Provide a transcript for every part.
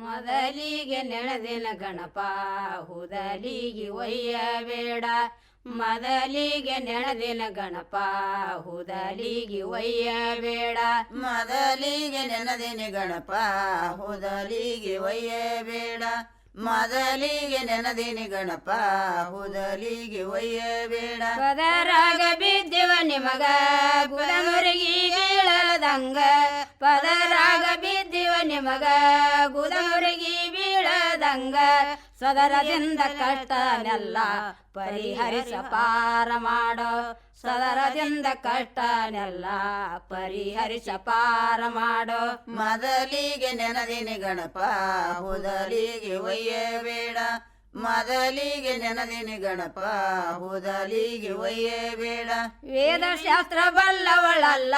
ಮೊದಲಿಗೆ ನೆನೆದಿನ ಗಣಪ ಹುದಲಿಗೆ ಒಯ್ಯಬೇಡ. ಮೊದಲಿಗೆ ನೆನೆದಿನ ಗಣಪ ಹುದಲಿಗೆ ಒಯ್ಯಬೇಡ. ಮೊದಲಿಗೆ ನೆನದಿನ ಗಣಪ ಹುದಲಿಗೆ ಒಯ್ಯಬೇಡ. ಮೊದಲಿಗೆ ನೆನದಿನಿ ಗಣಪ ಹುದಲಿಗೆ ಒಯ್ಯಬೇಡ. ಪದರಾಗ ಬಿದ್ದಿವ ನಿಮಗ ಗುದಮುರುಗಿ ಹೇಳದಂಗ. ಪದರಾಗ ಬಿದ್ದಿವ ನಿಮಗ ಗುದಮುರುಗಿ ಬೀಳದಂಗ ಸದರದಿಂದ ಕಷ್ಟನೆಲ್ಲ ಪರಿಹರಿಸ ಪಾರ ಮಾಡೋ. ಸದರದಿಂದ ಕಷ್ಟನೆಲ್ಲ ಪರಿಹರಿಸ ಪಾರ ಮಾಡೋ. ಮೊದಲಿಗೆ ನೆನದಿನಿ ಗಣಪ ಹುದಲಿಗೆ ಒಯ್ಯಬೇಡ ಮೊದಲಿಗೆ ನೆನದಿನಿ ಗಣಪ ಹುದಲಿಗೆ ಒಯ್ಯಬೇಡ ವೇದಶಾಸ್ತ್ರ ಬಲ್ಲವಳಲ್ಲ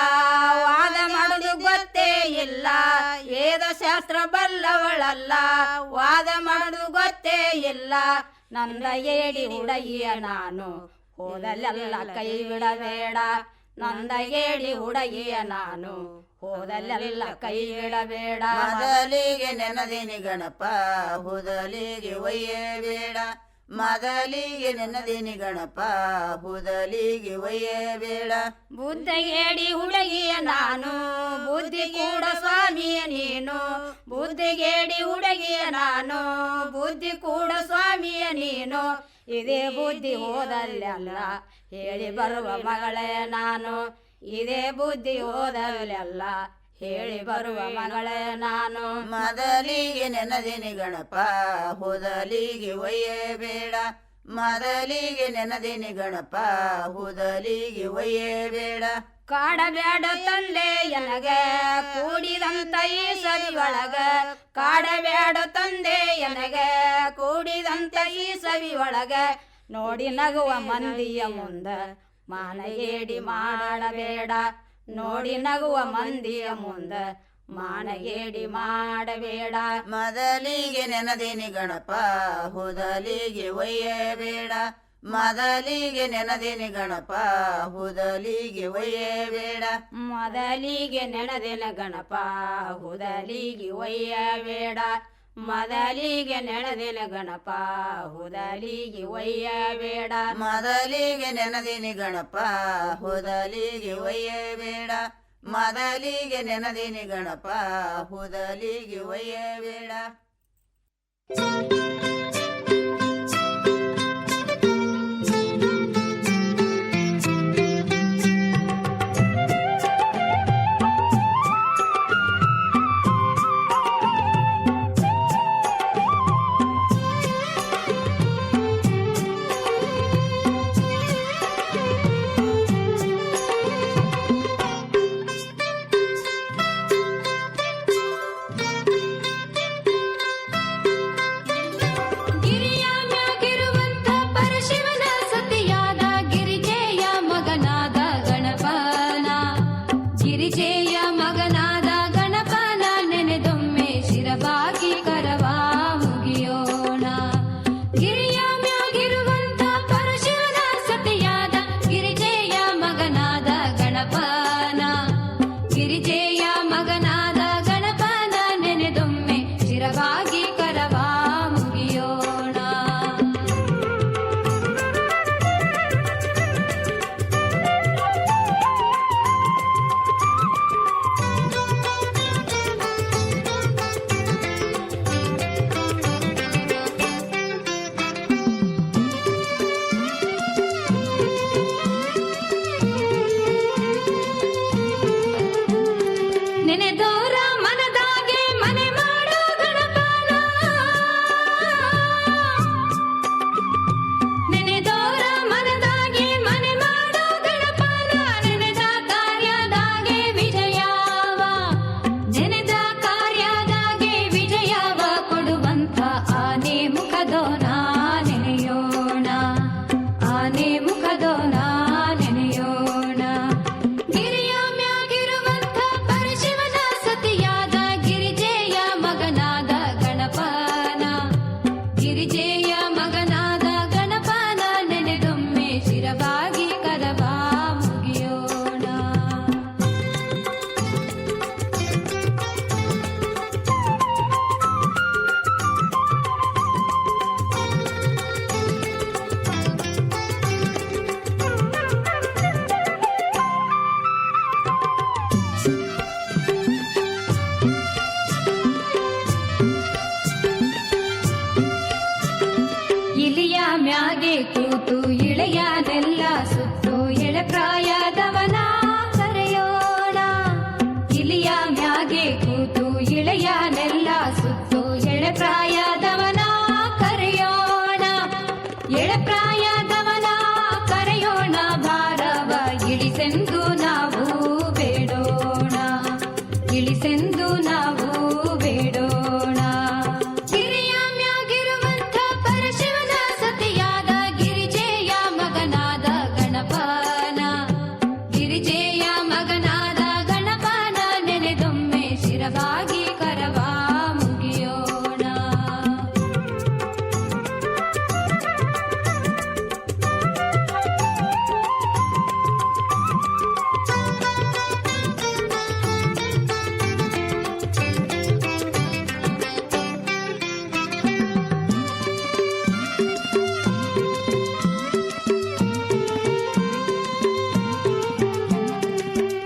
ವಾದ ಮಾಡುದು ಗೊತ್ತೇ ಇಲ್ಲ. ವೇದಶಾಸ್ತ್ರ ಬಲ್ಲವಳಲ್ಲ, ವಾದ ಮಾಡು ಗೊತ್ತೇ ಇಲ್ಲ. ನಂದ ಏಡಿ ಹುಡುಗಿಯ ನಾನು, ಹೋದಲ್ಲೆಲ್ಲ ಕೈ ಬಿಡಬೇಡ. ನಂದ ಏಡಿ ಹುಡುಗಿಯ ನಾನು, ಹೋದಲ್ಲೆಲ್ಲ ಕೈ ಬಿಡಬೇಡ. ಮೊದಲಿಗೆ ನೆನದಿನಿ ಗಣಪ, ಹುದಲಿಗೆ ಒಯ್ಯಬೇಡ ಮೊದಲಿಗೆ ನೆನದಿನಿ ಗಣಪ ಬುದಲಿಗೆ ಒಯ್ಯೇ ಬೇಡ ಬುದ್ಧಿಗೇಡಿ ಹುಡುಗಿಯ ನಾನು, ಬುದ್ಧಿ ಕೂಡ ಸ್ವಾಮಿಯ ನೀನು. ಬುದ್ಧಿಗೇಡಿ ಹುಡುಗಿಯ ನಾನು, ಬುದ್ಧಿ ಕೂಡ ಸ್ವಾಮಿಯ ನೀನು. ಇದೇ ಬುದ್ಧಿ ಹೋದಲ್ಲೆಲ್ಲ ಹೇಳಿ ಬರುವ ಮಗಳೇ ನಾನು. ಇದೇ ಬುದ್ಧಿ ಹೋದಲ್ಲೆಲ್ಲ ಹೇಳಿ ಬರುವ ಮಗಳೇ ನಾನು. ಮೊದಲಿಗೆ ನೆನದಿನಿ ಗಣಪ ಹುದಲಿಗೆ ಒಯ್ಯಬೇಡ ಮೊದಲಿಗೆ ನೆನದಿನಿ ಗಣಪ ಹುದಲಿಗೆ ಒಯ್ಯಬೇಡ ಕಾಡಬೇಡ ತಂದೆ ಎನಗ ಕೂಡಿದಂತ ಈ ಸವಿಯೊಳಗ ಕಾಡಬೇಡ ತಂದೆ ಎನಗ ಕೂಡಿದಂತ ಈ ಸವಿಯೊಳಗ ನೋಡಿ ನಗುವ ಮಂದಿಯ ಮುಂದ ಏಡಿ ಮಾಡಬೇಡ. ನೋಡಿ ನಗುವ ಮಂದಿಯ ಮುಂದ ಮಾನಗೇಡಿ ಮಾಡಬೇಡ. ಮೊದಲಿಗೆ ನೆನದಿನಿ ಗಣಪ ಹುದಲಿಗೆ ಒಯ್ಯಬೇಡ. ಮೊದಲಿಗೆ ನೆನದಿನಿ ಗಣಪ ಹುದಲಿಗೆ ಒಯ್ಯಬೇಡ. ಮೊದಲಿಗೆ ನೆನದೇನ ಗಣಪ ಹುದಲಿಗೆ ಒಯ್ಯಬೇಡ. ಮೊದಲಿಗೆ ನೆನದಿನ ಗಣಪ, ಹುದಲಿಗೆ ಒಯ್ಯ ಬೇಡ. ಮೊದಲಿಗೆ ನೆನದಿನಿ ಗಣಪ, ಹುದಲಿಗೆ ಒಯ್ಯಬೇಡ ಮೊದಲಿಗೆ ನೆನದಿನಿ ಗಣಪ, ಹುದಲಿಗೆ ಒಯ್ಯಬೇಡ ಗಿರಿಯ ಮಗನಾದ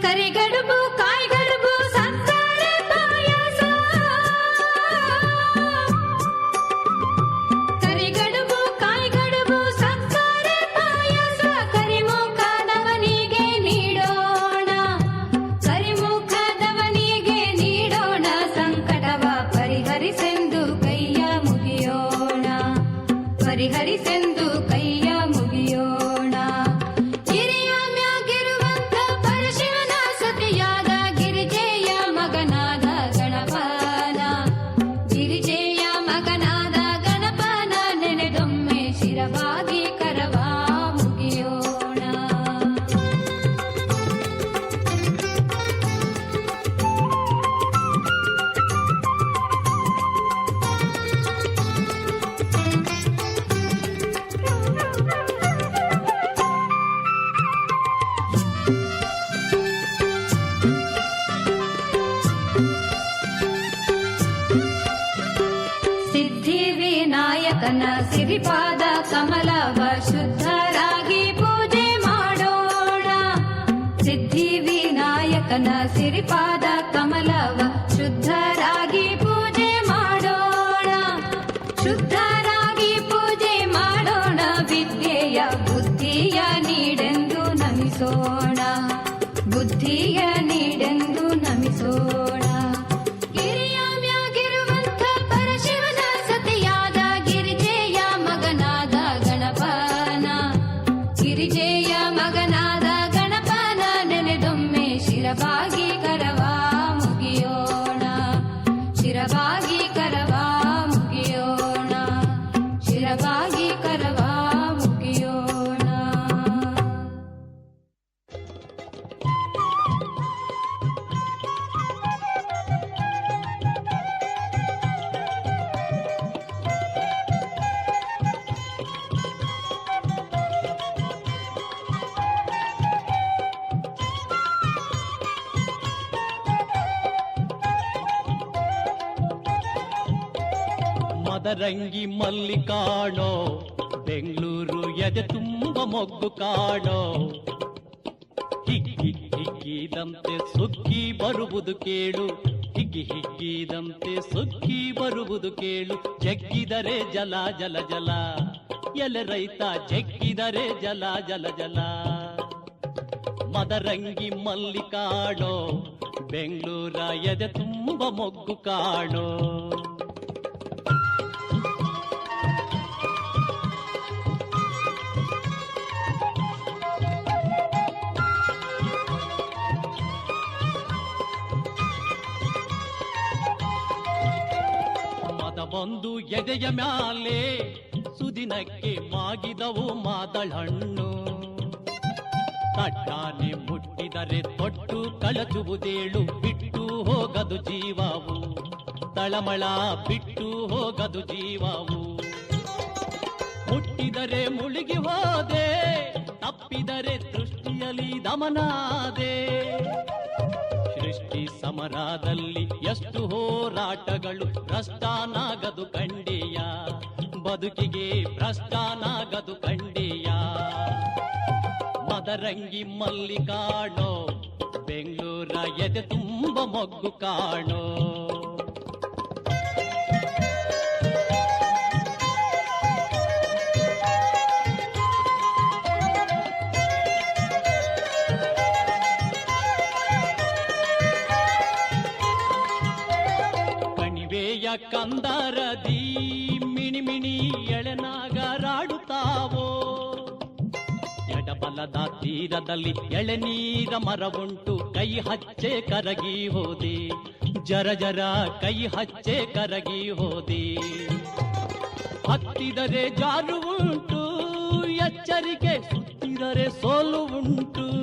కరిగడుపు ವಿನಾಯಕನ ಸಿರಿಪಾದ ಕಮಲವ ಶುದ್ಧರಾಗಿ ಪೂಜೆ ಮಾಡೋಣ. ಸಿದ್ಧಿ ವಿನಾಯಕನ ಸಿರಿಪಾದ ಕಮಲವ ಶುದ್ಧರಾಗಿ ಪೂಜೆ ಮಾಡೋಣ. ಶುದ್ಧರಾಗಿ ಪೂಜೆ ಮಾಡೋಣ, ವಿದ್ಯೆಯ ಬುದ್ಧಿಯ ನೀಡೆಂದು ನಮಿಸೋಣ. ಬುದ್ಧಿಯ ಮದರಂಗಿ ಮಲ್ಲಿ ಕಾಣೋ ಬೆಂಗಳೂರು ಎದೆ ತುಂಬ ಮೊಗ್ಗು ಕಾಣೋ. ಹಿಗ್ಗಿ ಹಿಗ್ಗಿದಂತೆ ಸುಗ್ಗಿ ಬರುವುದು ಕೇಳು, ಹಿಗ್ಗಿ ಹಿಗ್ಗಿದಂತೆ ಸುಗ್ಗಿ ಬರುವುದು ಕೇಳು, ಜಗ್ಗಿದರೆ ಜಲ ಜಲ ಜಲ. ಎಲೆ ರೈತ ಜಗ್ಗಿದರೆ ಜಲ ಜಲ ಜಲ. ಮದರಂಗಿ ಮಲ್ಲಿ ಕಾಣೋ ಬೆಂಗಳೂರ ಎದೆ ತುಂಬ ಮೊಗ್ಗು ಕಾಣೋ. ಬಂದು ಎದೆಯ ಮ್ಯಾಲೆ ಸುದಿನಕ್ಕೆ ಮಾಗಿದವು ಮಾದಳಣ್ಣು ತಟ್ಟಾನೆ ಮುಟ್ಟಿದರೆ ತೊಟ್ಟು ಕಳಚುವುದೇಳು, ಬಿಟ್ಟು ಹೋಗದು ಜೀವವು. ತಳಮಳ ಬಿಟ್ಟು ಹೋಗದು ಜೀವವು. ಮುಟ್ಟಿದರೆ ಮುಳುಗಿ ಹೋದೆ, ತಪ್ಪಿದರೆ ದೃಷ್ಟಿಯಲ್ಲಿ ದಮನಾದೆ. ಸೃಷ್ಟಿ ಸಮರದಲ್ಲಿ ಎಷ್ಟು ಹೋರಾಟಗಳು ಭ್ರಷ್ಟಾನಾಗದು ಕಂಡೆಯ ಬದುಕಿಗೆ ಭ್ರಷ್ಟಾನಾಗದು ಕಂಡೆಯ ಮದರಂಗಿ ಮಲ್ಲಿ ಕಾಣೋ ಬೆಂಗಳೂರ ಎದೆ ತುಂಬ ಮೊಗ್ಗು ಕಾಣೋ. ಕಂದರದಿ ಮಿಣಿ ಮಿಣಿ ಎಳೆನಾಗರಾಡುತ್ತಾವೋ ಎಡಬಲದ ತೀರದಲ್ಲಿ ಎಳೆನೀರ ಮರವುಂಟು, ಕೈ ಹಚ್ಚೆ ಕರಗಿ ಹೋದೆ. ಜರ ಜರ ಕೈ ಹಚ್ಚೆ ಕರಗಿ ಹೋದೆ. ಹತ್ತಿದರೆ ಜಾರು ಎಚ್ಚರಿಕೆ ಸುತ್ತಿದರೆ ಸೋಲು ಉಂಟು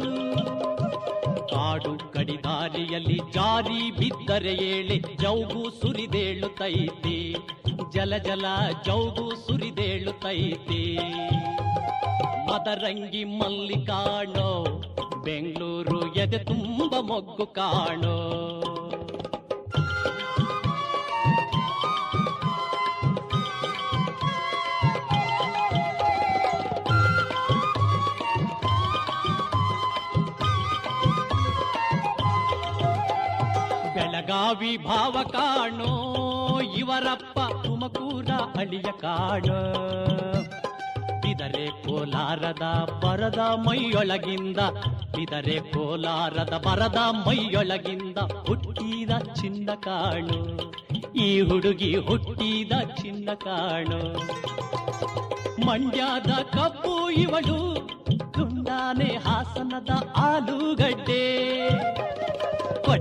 ಕಡಿದಾರಿಯಲ್ಲಿ ಜಾರಿ ಬಿದ್ದರೆ ಏಳೆ ಜೌಗು ಸುರಿದೇಳುತ್ತೈತಿ ಜಲ ಜಲ ಜೌಗು ಸುರಿದೇಳುತ್ತೈತಿ ಮದರಂಗಿ ಮಲ್ಲಿ ಕಾಣೋ ಬೆಂಗಳೂರು ಎದೆ ತುಂಬ ಮೊಗ್ಗು ಕಾಣೋ. ಬೆಳಗಾವಿ ಭಾವ ಕಾಣೋ, ಇವರಪ್ಪ ತುಮಕೂರ ಅಳಿಯ ಕಾಣೋ. ಬಿದರೆ ಕೋಲಾರದ ಬರದ ಮೈಯೊಳಗಿಂದ, ಬಿದರೆ ಕೋಲಾರದ ಬರದ ಮೈಯೊಳಗಿಂದ ಹುಟ್ಟಿದ ಚಿನ್ನ ಕಾಣು. ಈ ಹುಡುಗಿ ಹುಟ್ಟಿದ ಚಿನ್ನ ಕಾಣು. ಮಂಡ್ಯದ ಕಪ್ಪು ಇವಳು ತುಂಡಾನೆ ಹಾಸನದ ಆಲೂಗಡ್ಡೆ.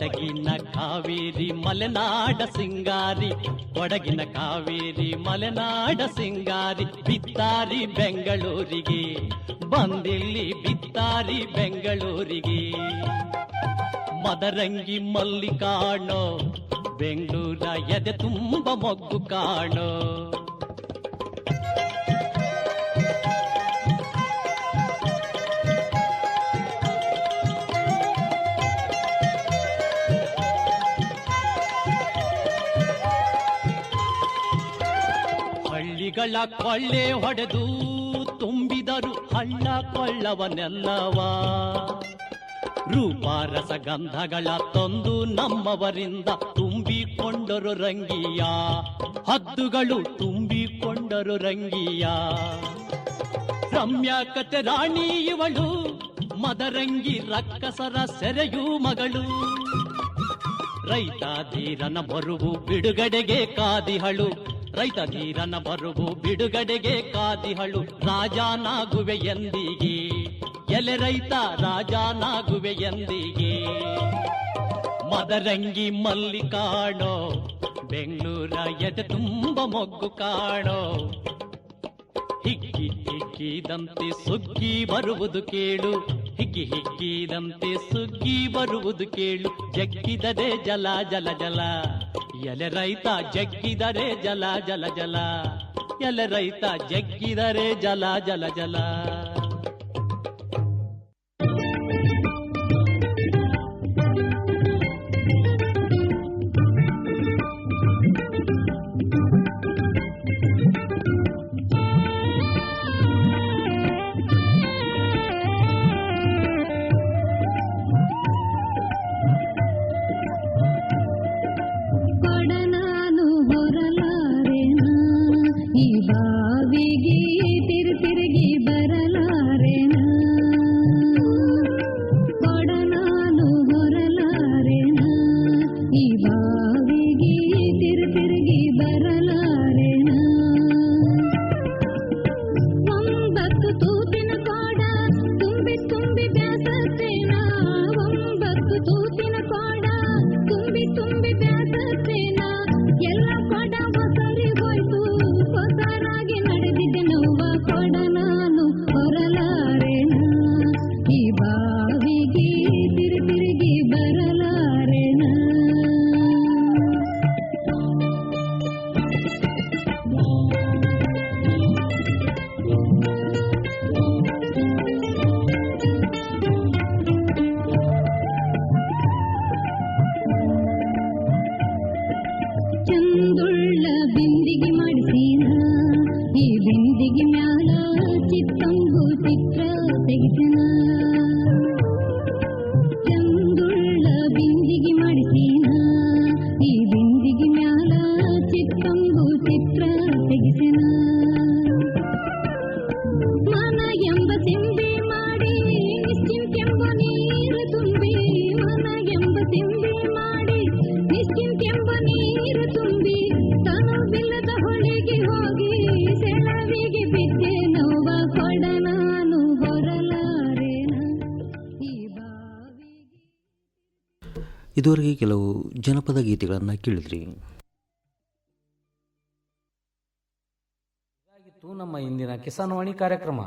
ಕೊಡಗಿನ ಕಾವೇರಿ ಮಲೆನಾಡ ಸಿಂಗಾರಿ, ಕೊಡಗಿನ ಕಾವೇರಿ ಮಲೆನಾಡ ಸಿಂಗಾರಿ, ಬಿತ್ತಾರಿ ಬೆಂಗಳೂರಿಗೆ, ಬಂದಿಲ್ಲಿ ಬಿತ್ತಾರಿ ಬೆಂಗಳೂರಿಗೆ. ಮದರಂಗಿ ಮಲ್ಲಿ ಕಾಣೋ ಬೆಂಗಳೂರ ಎದೆ ತುಂಬ ಮೊಗ್ಗು ಕಾಣೋ. ಹಳ್ಳಿಗಳ ಕೊಳ್ಳೆ ಹೊಡೆದು ತುಂಬಿದರು ಹಳ್ಳ ಕೊಳ್ಳವನೆಲ್ಲವ. ರೂಪಾರಸ ಗಂಧಗಳ ತಂದು ನಮ್ಮವರಿಂದ ತುಂಬಿಕೊಂಡರು ರಂಗಿಯ. ಹದ್ದುಗಳು ತುಂಬಿಕೊಂಡರು ರಂಗಿಯ. ರಮ್ಯಾ ಕತೆ ರಾಣಿ ಇವಳು, ಮದರಂಗಿ ರಕ್ಕಸರ ಸೆರೆಯು ಮಗಳು. ರೈತ ಧೀರನ ಬರುವು ಬಿಡುಗಡೆಗೆ ಕಾದಿಹಳು ರೈತ ನೀರನ ಬರುವು ಬಿಡುಗಡೆಗೆ ಕಾದಿಹಳು ರಾಜನಾಗುವೆ ಎಂದಿಗೆ. ಎಲೆ ರೈತ ರಾಜನಾಗುವೆ ಎಂದಿಗೆ. ಮದರಂಗಿ ಮಲ್ಲಿ ಕಾಣೋ ಬೆಂಗಳೂರ ಎದೆ ತುಂಬ ಮೊಗ್ಗು ಕಾಣೋ. ಹಿಗ್ಗಿ ಹಿಗ್ಗಿದಂತೆ ಸುಗ್ಗಿ ಬರುವುದು ಕೇಳು, ಹಿಗ್ಗಿ ಹಿಗ್ಗಿದಂತೆ ಸುಗ್ಗಿ ಬರುವುದು ಕೇಳು, ಜಗ್ಗಿದದೆ ಜಲ ಜಲ ಜಲ. ಎಲೆ ರೈತ ಜಗ್ಗಿದರೆ ಜಲ ಜಲ ಜಲ ಎಲೆ ರೈತ ಜಗ್ಗಿದರೆ ಜಲ ಜಲ ಜಲ ಕೆಲವು ಜನಪದ ಗೀತೆಗಳನ್ನು ಕೇಳಿದ್ರಿ. ಇದಾಗಿತ್ತು ನಮ್ಮ ಇಂದಿನ ಕಿಸಾನ್ ವಾಣಿ ಕಾರ್ಯಕ್ರಮ.